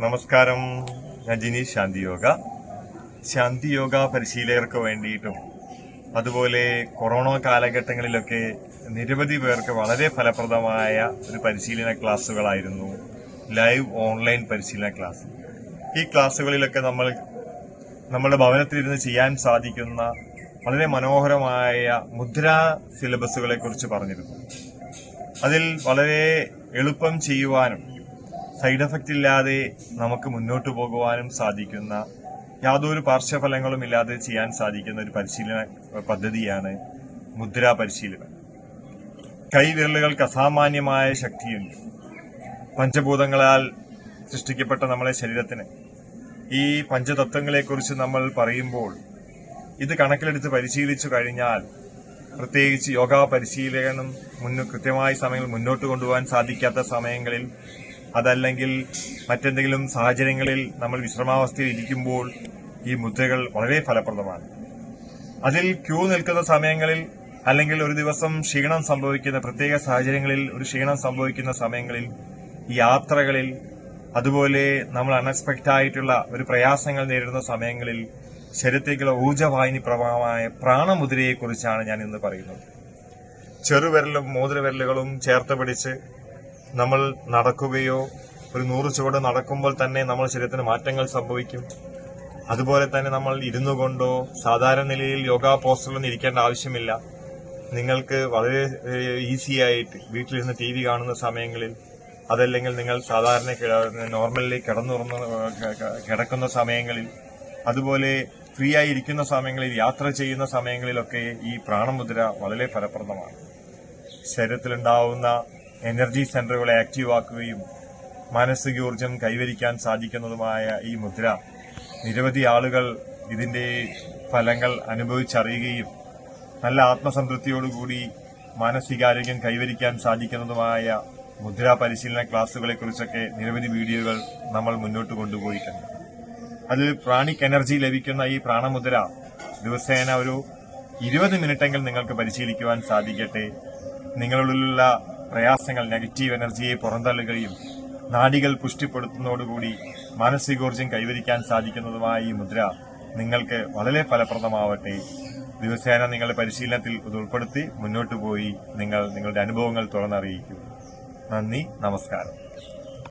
നമസ്കാരം. ഞാൻ ജിനീഷ് ശാന്തി യോഗ ശാന്തി യോഗ പരിശീലകർക്ക് വേണ്ടിയിട്ടും അതുപോലെ കൊറോണ കാലഘട്ടങ്ങളിലൊക്കെ നിരവധി പേർക്ക് വളരെ ഫലപ്രദമായ ഒരു പരിശീലന ക്ലാസ്സുകളായിരുന്നു. ലൈവ് ഓൺലൈൻ പരിശീലന ക്ലാസ്. ഈ ക്ലാസ്സുകളിലൊക്കെ നമ്മൾ നമ്മുടെ ഭവനത്തിലിരുന്ന് ചെയ്യാൻ സാധിക്കുന്ന വളരെ മനോഹരമായ മുദ്രാ സിലബസുകളെ കുറിച്ച് പറഞ്ഞിരുന്നു. അതിൽ വളരെ എളുപ്പം ചെയ്യുവാനും സൈഡ് എഫക്റ്റ് ഇല്ലാതെ നമുക്ക് മുന്നോട്ട് പോകുവാനും സാധിക്കുന്ന യാതൊരു പാർശ്വഫലങ്ങളും ഇല്ലാതെ ചെയ്യാൻ സാധിക്കുന്ന ഒരു പരിശീലന പദ്ധതിയാണ് മുദ്രാ പരിശീലനം. കൈവിരലുകൾക്ക് അസാമാന്യമായ ശക്തിയുണ്ട്. പഞ്ചഭൂതങ്ങളാൽ സൃഷ്ടിക്കപ്പെട്ട നമ്മളെ ശരീരത്തിന് ഈ പഞ്ചതത്വങ്ങളെക്കുറിച്ച് നമ്മൾ പറയുമ്പോൾ ഇത് കണക്കിലെടുത്ത് പരിശീലിച്ചു കഴിഞ്ഞാൽ പ്രത്യേകിച്ച് യോഗ പരിശീലനം മുന്നോ കൃത്യമായ സമയങ്ങളിൽ മുന്നോട്ട് കൊണ്ടുപോകാൻ സാധിക്കാത്ത സമയങ്ങളിൽ അതല്ലെങ്കിൽ മറ്റെന്തെങ്കിലും സാഹചര്യങ്ങളിൽ നമ്മൾ വിശ്രമാവസ്ഥയിൽ ഇരിക്കുമ്പോൾ ഈ മുദ്രകൾ വളരെ ഫലപ്രദമാണ്. അതിൽ ക്യൂ നിൽക്കുന്ന സമയങ്ങളിൽ അല്ലെങ്കിൽ ഒരു ദിവസം ക്ഷീണം സംഭവിക്കുന്ന പ്രത്യേക സാഹചര്യങ്ങളിൽ ഒരു ക്ഷീണം സംഭവിക്കുന്ന സമയങ്ങളിൽ യാത്രകളിൽ അതുപോലെ നമ്മൾ അൺഎക്സ്പെക്ട് ആയിട്ടുള്ള ഒരു പ്രയാസങ്ങൾ നേരിടുന്ന സമയങ്ങളിൽ ശരീരത്തേക്കുള്ള ഊർജവാഹിനി പ്രഭാവമായ പ്രാണമുദ്രയെക്കുറിച്ചാണ് ഞാൻ ഇന്ന് പറയുന്നത്. ചെറുവിരലും മോതിരവിരലുകളും ചേർത്ത് പിടിച്ച് നമ്മൾ നടക്കുകയോ ഒരു നൂറ് ചുവട് നടക്കുമ്പോൾ തന്നെ നമ്മൾ ശരീരത്തിന് മാറ്റങ്ങൾ സംഭവിക്കും. അതുപോലെ തന്നെ നമ്മൾ ഇരുന്നു കൊണ്ടോ സാധാരണ നിലയിൽ യോഗ പോസ്റ്ററിലൊന്നും ഇരിക്കേണ്ട ആവശ്യമില്ല. നിങ്ങൾക്ക് വളരെ ഈസി ആയിട്ട് വീട്ടിലിരുന്ന് ടി വി കാണുന്ന സമയങ്ങളിൽ അതല്ലെങ്കിൽ നിങ്ങൾ സാധാരണ നോർമലി കിടന്നുറങ്ങുന്ന കിടക്കുന്ന സമയങ്ങളിൽ അതുപോലെ ഫ്രീ ആയി ഇരിക്കുന്ന സമയങ്ങളിൽ യാത്ര ചെയ്യുന്ന സമയങ്ങളിലൊക്കെ ഈ പ്രാണമുദ്ര വളരെ ഫലപ്രദമാണ്. ശരീരത്തിലുണ്ടാവുന്ന എനർജി സെന്ററുകളെ ആക്റ്റീവ് ആക്കുകയും മാനസിക ഊർജം കൈവരിക്കാൻ സാധിക്കുന്നതുമായ ഈ മുദ്ര നിരവധി ആളുകൾ ഇതിന്റെ ഫലങ്ങൾ അനുഭവിച്ചറിയുകയും നല്ല ആത്മസംതൃപ്തിയോടുകൂടി മാനസികാരോഗ്യം കൈവരിക്കാൻ സാധിക്കുന്നതുമായ മുദ്രാ പരിശീലന ക്ലാസുകളെ കുറിച്ചൊക്കെ നിരവധി വീഡിയോകൾ നമ്മൾ മുന്നോട്ട് കൊണ്ടുപോയിട്ടുണ്ട്. അതിൽ പ്രാണിക് എനർജി ലഭിക്കുന്ന ഈ പ്രാണമുദ്ര ദിവസേന ഒരു ഇരുപത് മിനിറ്റെങ്കിൽ നിങ്ങൾക്ക് പരിശീലിക്കുവാൻ സാധിക്കട്ടെ. നിങ്ങളുള്ളിലുള്ള പ്രയാസങ്ങൾ നെഗറ്റീവ് എനർജിയെ പുറന്തള്ളുകയും നാടികൾ പുഷ്ടിപ്പെടുത്തുന്നതോടുകൂടി മാനസികോർജം കൈവരിക്കാൻ സാധിക്കുന്നതുമായ ഈ മുദ്ര നിങ്ങൾക്ക് വളരെ ഫലപ്രദമാവട്ടെ. ദിവസേന നിങ്ങളുടെ പരിശീലനത്തിൽ ഇത് ഉൾപ്പെടുത്തി മുന്നോട്ടു പോയി നിങ്ങൾ നിങ്ങളുടെ അനുഭവങ്ങൾ തുറന്നറിയിക്കൂ. നന്ദി നമസ്കാരം.